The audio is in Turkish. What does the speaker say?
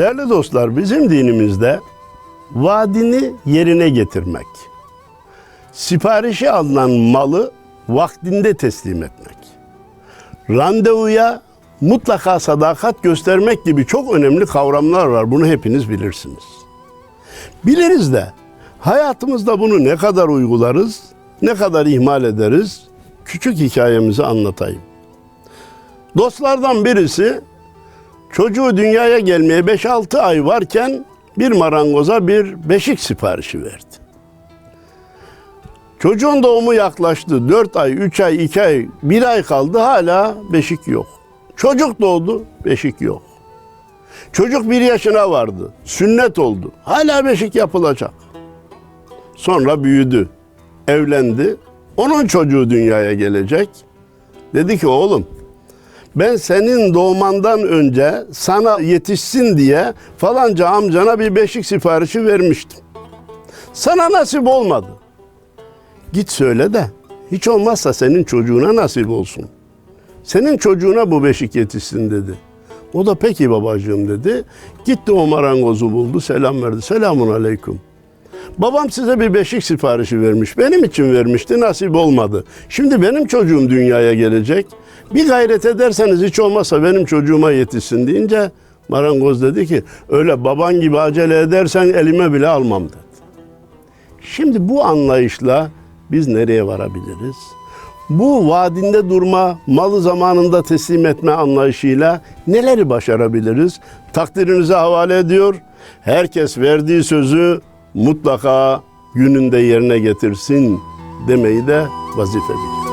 Değerli dostlar bizim dinimizde vaadini yerine getirmek, siparişi alınan malı vaktinde teslim etmek, randevuya mutlaka sadakat göstermek gibi çok önemli kavramlar var. Bunu hepiniz bilirsiniz. Biliriz de hayatımızda bunu ne kadar uygularız, ne kadar ihmal ederiz? Küçük hikayemizi anlatayım. Dostlardan birisi çocuğu dünyaya gelmeye 5-6 ay varken bir marangoza bir beşik siparişi verdi. Çocuğun doğumu yaklaştı. 4 ay, 3 ay, 2 ay, 1 ay kaldı hala beşik yok. Çocuk doğdu, beşik yok. Çocuk bir yaşına vardı. Sünnet oldu. Hala beşik yapılacak. Sonra büyüdü. Evlendi. Onun çocuğu dünyaya gelecek. Dedi ki oğlum ben senin doğmandan önce sana yetişsin diye falanca amcana bir beşik siparişi vermiştim. Sana nasip olmadı. Git söyle de hiç olmazsa senin çocuğuna nasip olsun. Senin çocuğuna bu beşik yetişsin dedi. O da peki babacığım dedi. Gitti o marangozu buldu selam verdi. Selamun aleyküm. Babam size bir beşik siparişi vermiş. Benim için vermişti nasip olmadı. Şimdi benim çocuğum dünyaya gelecek. Bir gayret ederseniz hiç olmazsa benim çocuğuma yetişsin deyince marangoz dedi ki öyle baban gibi acele edersen elime bile almam dedi. Şimdi bu anlayışla biz nereye varabiliriz? Bu vaadinde durma, malı zamanında teslim etme anlayışıyla neleri başarabiliriz? Takdirinize havale ediyor. Herkes verdiği sözü mutlaka gününde yerine getirsin demeyi de vazife bilir.